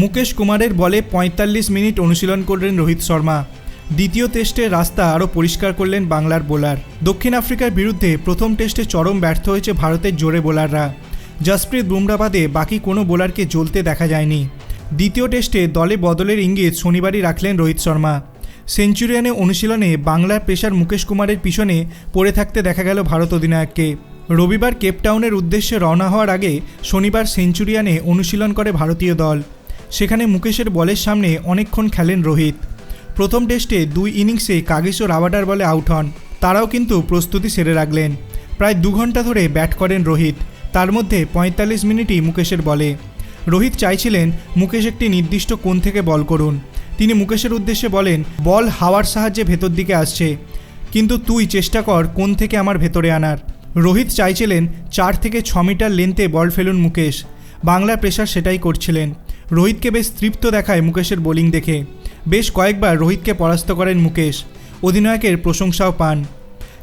মুকেশ কুমারের বলে পঁয়তাল্লিশ মিনিট অনুশীলন করলেন রোহিত শর্মা। দ্বিতীয় টেস্টে রাস্তা আরও পরিষ্কার করলেন বাংলার বোলার। দক্ষিণ আফ্রিকার বিরুদ্ধে প্রথম টেস্টে চরম ব্যর্থ হয়েছে ভারতের জোরে বোলাররা। জসপ্রীত বুমরা বাদে বাকি কোনো বোলারকে জ্বলতে দেখা যায়নি। দ্বিতীয় টেস্টে দলে বদলের ইঙ্গিত শনিবারই রাখলেন রোহিত শর্মা। সেঞ্চুরিয়ানে অনুশীলনে বাংলার পেশার মুকেশ কুমারের পিছনে পড়ে থাকতে দেখা গেল ভারত অধিনায়ককে। রবিবার কেপটাউনের উদ্দেশ্যে রওনা হওয়ার আগে শনিবার সেঞ্চুরিয়ানে অনুশীলন করে ভারতীয় দল। সেখানে মুকেশের বলের সামনে অনেকক্ষণ খেলেন রোহিত। প্রথম টেস্টে দুই ইনিংসে কাগিসো রাবাডার বলে আউট হন, তারাও কিন্তু প্রস্তুতি সেরে রাখলেন। প্রায় দু ঘণ্টা ধরে ব্যাট করেন রোহিত, তার মধ্যে পঁয়তাল্লিশ মিনিটই মুকেশের বলে। রোহিত চাইছিলেন মুকেশ একটি নির্দিষ্ট কোণ থেকে বল করুন। তিনি মুকেশের উদ্দেশ্যে বলেন, বল হাওয়ার সাহায্যে ভেতর দিকে আসছে, কিন্তু তুই চেষ্টা কর কোন থেকে আমার ভেতরে আনার। রোহিত চাইছিলেন চার থেকে ছ মিটার লেন্থে বল ফেলুন মুকেশ। বাংলা প্রেশার সেটাই করছিলেন। রোহিতকে বেশ তৃপ্ত দেখায় মুকেশের বোলিং দেখে। বেশ কয়েকবার রোহিতকে পরাস্ত করেন মুকেশ। অধিনায়কের প্রশংসাও পান।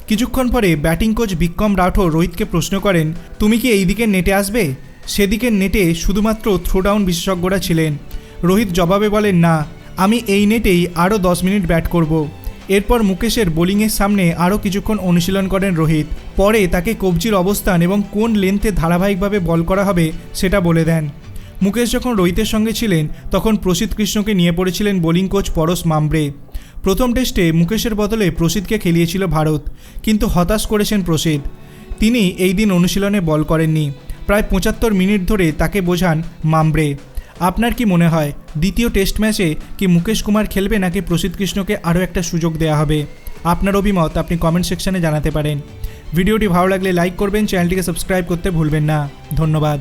কিছুক্ষণ পরে ব্যাটিং কোচ বিক্রম রাঠোর রোহিতকে প্রশ্ন করেন, তুমি কি এই দিকের নেটে আসবে? সেদিকের নেটে শুধুমাত্র থ্রোডাউন বিশেষজ্ঞরা ছিলেন। রোহিত জবাবে বলেন, না, আমি এই নেটেই আরও দশ মিনিট ব্যাট করব। এরপর মুকেশের বোলিংয়ের সামনে আরও কিছুক্ষণ অনুশীলন করেন রোহিত। পরে তাকে কবজির অবস্থান এবং কোন লেন্থে ধারাবাহিকভাবে বল করা হবে সেটা বলে দেন। মুকেশ যখন রোহিতের সঙ্গে ছিলেন, তখন প্রসিদ্ধ কৃষ্ণকে নিয়ে পড়েছিলেন বোলিং কোচ পরশ মামব্রে প্রথম টেস্টে মুকেশের বদলে প্রসিদ্ধকে খেলিয়েছিল ভারত, কিন্তু হতাশ করেছেন প্রসিদ্ধ। তিনি এই দিন অনুশীলনে বল করেননি। প্রায় পঁচাত্তর মিনিট ধরে তাকে বোঝান মামব্রে আপনার কি মনে হয়, দ্বিতীয় টেস্ট ম্যাচে কি মুকেশ কুমার খেলবে নাকি প্রসিদ্ধ কৃষ্ণকে আরও একটা সুযোগ দেওয়া হবে? আপনার অভিমত আপনি কমেন্ট সেকশনে জানাতে পারেন। ভিডিওটি ভালো লাগলে লাইক করবেন, চ্যানেলটিকে সাবস্ক্রাইব করতে ভুলবেন না। ধন্যবাদ।